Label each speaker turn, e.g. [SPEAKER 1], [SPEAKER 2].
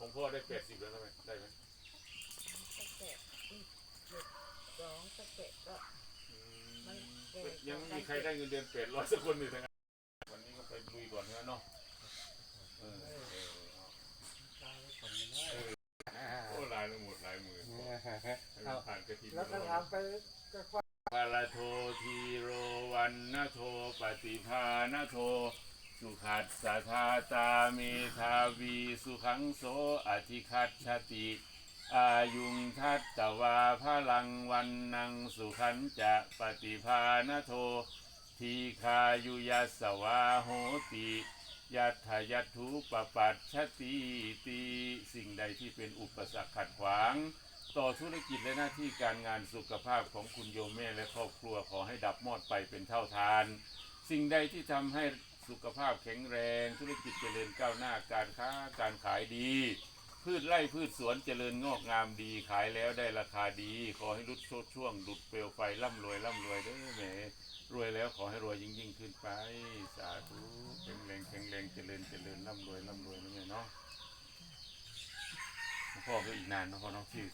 [SPEAKER 1] ของพ่อได้แปดสิบแล้วใช่ไหมได้ไหม
[SPEAKER 2] ตะแกะอีกเด็กสองตะแกะก็
[SPEAKER 1] อืม
[SPEAKER 2] มันแก่
[SPEAKER 1] ยังไม่มีใครได้เงินเดือนแปดร้อยสักคนเลยทั้งนั้นวันนี้ก็ไปลุยก่อนนะเนาะเออเออเอาโอ้ลายละหมดลายมือให้มันผ่านกระถิ่น
[SPEAKER 3] แล้วก็ถามไปก็ควา
[SPEAKER 1] พาลาโททีโรวันนะโทปฏิภาณโท สุขัสสะทาตาเมทาวีสุขังโสอธิคัตชติ อายุงทัตตวาพลังวันนังสุขันจะปฏิภาณโท ทีคายุยัสสวาโหติยัตถยัตถุปปัตชติตีสิ่งใดที่เป็นอุปสรรคขัดขวาง ต่อธุรกิจและหน้าที่การงานสุขภาพของคุณโยมแม่และครอบครัวขอให้ดับมอดไปเป็นเท่าทาน สิ่งใดที่ทำให้ สุขภาพแข็งแรง ธุรกิจเจริญก้าวหน้าการค้าการขายดี พืชไร่พืชสวนเจริญงอกงามดีขายแล้วได้ราคาดี ขอให้รุดโชดช่วง ดุดเปลวไฟร่ำรวยร่ำรวยเด้อแหมรวยแล้วขอให้รวยยิ่งยิ่งขึ้นไป สาธุแข็งแรงแข็งแรงเจริญเจริญร่ำรวยร่ำรวยนะแม่เนาะพ่อก็อีกนานนะพ่อเนาะที่